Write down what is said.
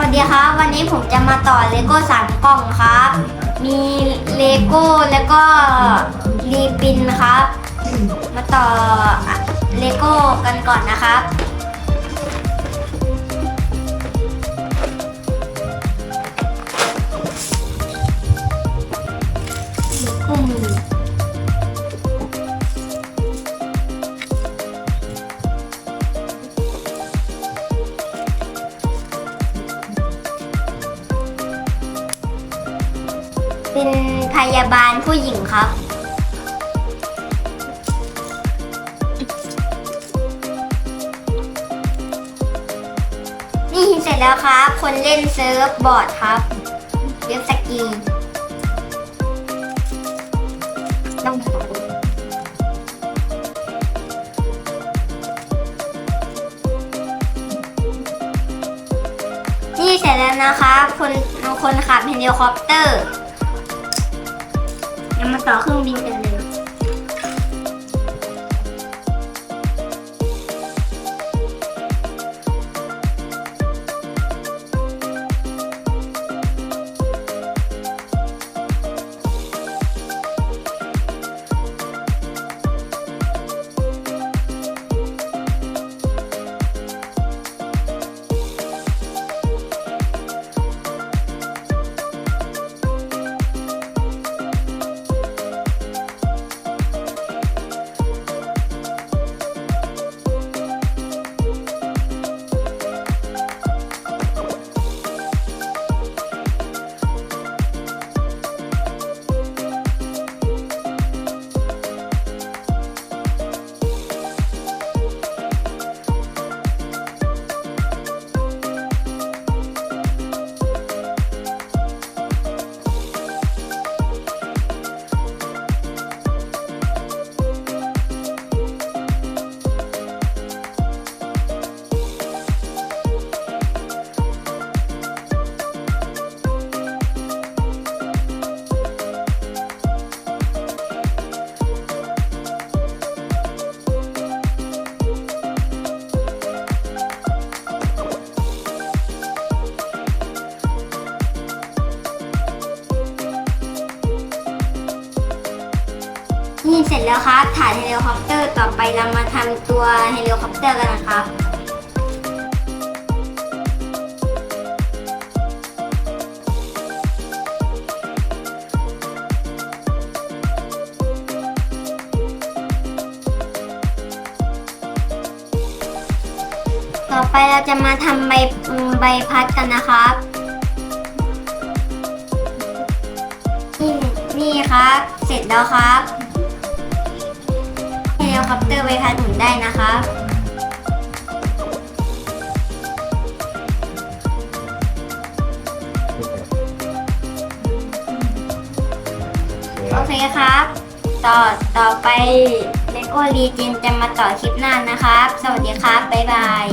วัสดีครับ วันนี้ผมจะมาต่อเลโก้สามกล่องครับ มีเลโก้แล้วก็รีปินครับ มาต่อเลโก้กันก่อนนะครับเลโก้ เป็นพยาบาลผู้หญิงครับ นี่เสร็จแล้วครับ คนเล่นเซิร์ฟบอร์ดครับเว็บสกีต้องขอนี่เสร็จแล้วนะครับคนคนขับเฮลิคอปเตอร์ มาต่อเครื่องบินกัน นี่เสร็จแล้วครับถ่ายเฮลิคอปเตอร์ต่อไปเรามาทำตัวเฮลิคอปเตอร์กันนะครับต่อไปเราจะมาทำใบใบพัดกันนะครับ นี่นี่ครับ เสร็จแล้วครับ ลิคอปเตอร์ใบพัดหมุนได้นะครับโอเคครับ ต่อต่อไปเลโก้รีจินจะมาต่อคลิปหน้านะครับ สวัสดีครับ บ๊ายบาย